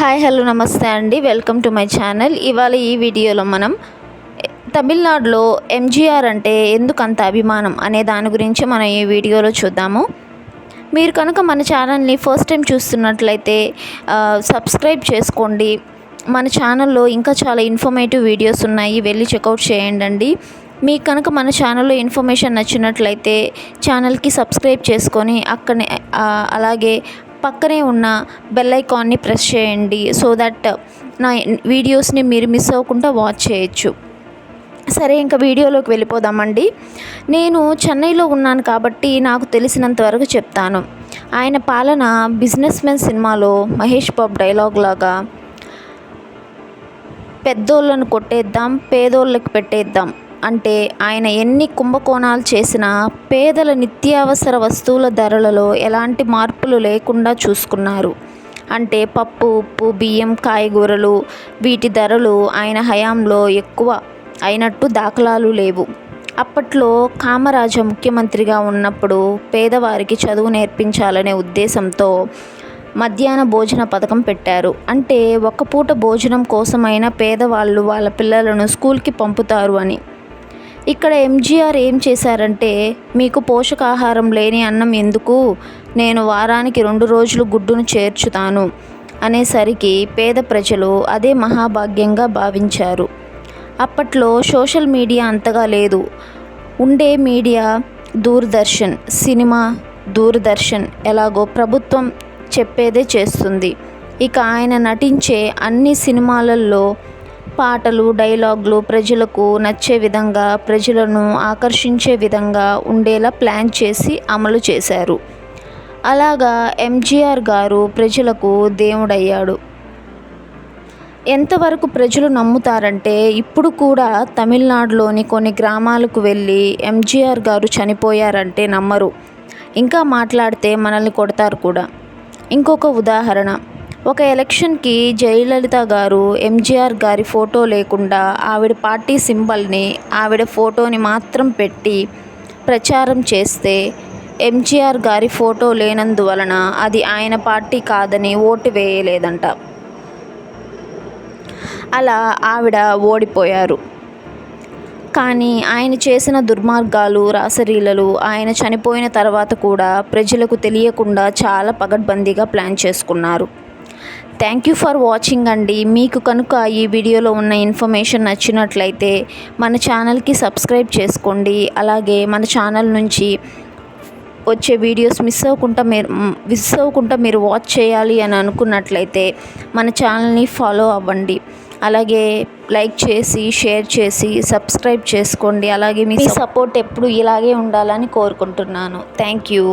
Hi hello నమస్తే అండి. Welcome to my channel. ఇవాళ ఈ వీడియోలో మనం తమిళనాడులో ఎంజీఆర్ అంటే ఎందుకు అంత అభిమానం అనే దాని గురించి మనం ఈ వీడియోలో చూద్దాము. మీరు కనుక మన ఛానల్ని ఫస్ట్ టైం చూస్తున్నట్లయితే సబ్స్క్రైబ్ చేసుకోండి. మన ఛానల్లో ఇంకా చాలా ఇన్ఫర్మేటివ్ వీడియోస్ ఉన్నాయి. వెళ్ళి చెక్అవుట్ చేయండి మీకు కనుక మన ఛానల్లో ఇన్ఫర్మేషన్ నచ్చినట్లయితే ఛానల్కి సబ్స్క్రైబ్ చేసుకొని అక్కడ అలాగే పక్కనే ఉన్న బెల్ ఐకాన్ని ప్రెస్ చేయండి సో దట్ నా వీడియోస్ని మీరు మిస్ అవ్వకుండా వాచ్ చేయొచ్చు. సరే ఇంకా వీడియోలోకి వెళ్ళిపోదామండి. నేను చెన్నైలో ఉన్నాను కాబట్టి నాకు తెలిసినంత వరకు చెప్తాను. ఆయన పాలన బిజినెస్ మెన్ సినిమాలో మహేష్ బాబు డైలాగ్ లాగా పెద్దోళ్ళను కొట్టేద్దాం పేదోళ్ళకి పెట్టేద్దాం. అంటే ఆయన ఎన్ని కుంభకోణాలు చేసినా పేదల నిత్యావసర వస్తువుల ధరలలో ఎలాంటి మార్పులు లేకుండా చూసుకున్నారు. అంటే పప్పు ఉప్పు బియ్యం కాయగూరలు వీటి ధరలు ఆయన హయాంలో ఎక్కువ అయినట్టు దాఖలాలు లేవు. అప్పట్లో కామరాజ ముఖ్యమంత్రిగా ఉన్నప్పుడు పేదవారికి చదువు నేర్పించాలనే ఉద్దేశంతో మధ్యాహ్న భోజన పథకం పెట్టారు. అంటే ఒక పూట భోజనం కోసమైనా పేదవాళ్ళు వాళ్ళ పిల్లలను స్కూల్కి పంపుతారు అని. ఇక్కడ ఎంజీఆర్ ఏం చేశారంటే మీకు పోషకాహారం లేని అన్నం ఎందుకు? నేను వారానికి రెండు రోజులు గుడ్డును చేర్చుతాను అనేసరికి పేద ప్రజలు అదే మహాభాగ్యంగా భావించారు. అప్పట్లో సోషల్ మీడియా అంతగా లేదు. ఉండే మీడియా దూరదర్శన్ సినిమా దూరదర్శన్ ఎలాగో ప్రభుత్వం చెప్పేదే చేస్తుంది. ఇక ఆయన నటించే అన్ని సినిమాలలో పాటలు డైలాగ్లు ప్రజలకు నచ్చే విధంగా ప్రజలను ఆకర్షించే విధంగా ఉండేలా ప్లాన్ చేసి అమలు చేశారు. అలాగా ఎంజీఆర్ గారు ప్రజలకు దేవుడయ్యాడు. ఎంతవరకు ప్రజలు నమ్ముతారంటే ఇప్పుడు కూడా తమిళనాడులోని కొన్ని గ్రామాలకు వెళ్ళి ఎంజీఆర్ గారు చనిపోయారంటే నమ్మరు. ఇంకా మాట్లాడితే మనల్ని కొడతారు కూడా. ఇంకొక ఉదాహరణ. ఒక ఎలక్షన్కి జయలలిత గారు ఎంజీఆర్ గారి ఫోటో లేకుండా ఆవిడ పార్టీ సింబల్ని ఆవిడ ఫోటోని మాత్రం పెట్టి ప్రచారం చేస్తే ఎంజీఆర్ గారి ఫోటో లేనందువలన అది ఆయన పార్టీ కాదని ఓటు వేయలేదంట. అలా ఆవిడ ఓడిపోయారు. కానీ ఆయన చేసిన దుర్మార్గాలు రాసరీలలు ఆయన చనిపోయిన తర్వాత కూడా ప్రజలకు తెలియకుండా చాలా పగడ్బందీగా ప్లాన్ చేసుకున్నారు. థ్యాంక్ యూ ఫర్ వాచింగ్ అండి. మీకు కనుక ఈ వీడియోలో ఉన్న ఇన్ఫర్మేషన్ నచ్చినట్లయితే మన ఛానల్కి సబ్స్క్రైబ్ చేసుకోండి. అలాగే మన ఛానల్ నుంచి వచ్చే వీడియోస్ మిస్ అవ్వకుండా మీరు మిస్ అవ్వకుండా మీరు వాచ్ చేయాలి అని అనుకున్నట్లయితే మన ఛానల్ని ఫాలో అవ్వండి. అలాగే లైక్ చేసి షేర్ చేసి సబ్స్క్రైబ్ చేసుకోండి. అలాగే మీ సపోర్ట్ ఎప్పుడు ఇలాగే ఉండాలని కోరుకుంటున్నాను. Thank you.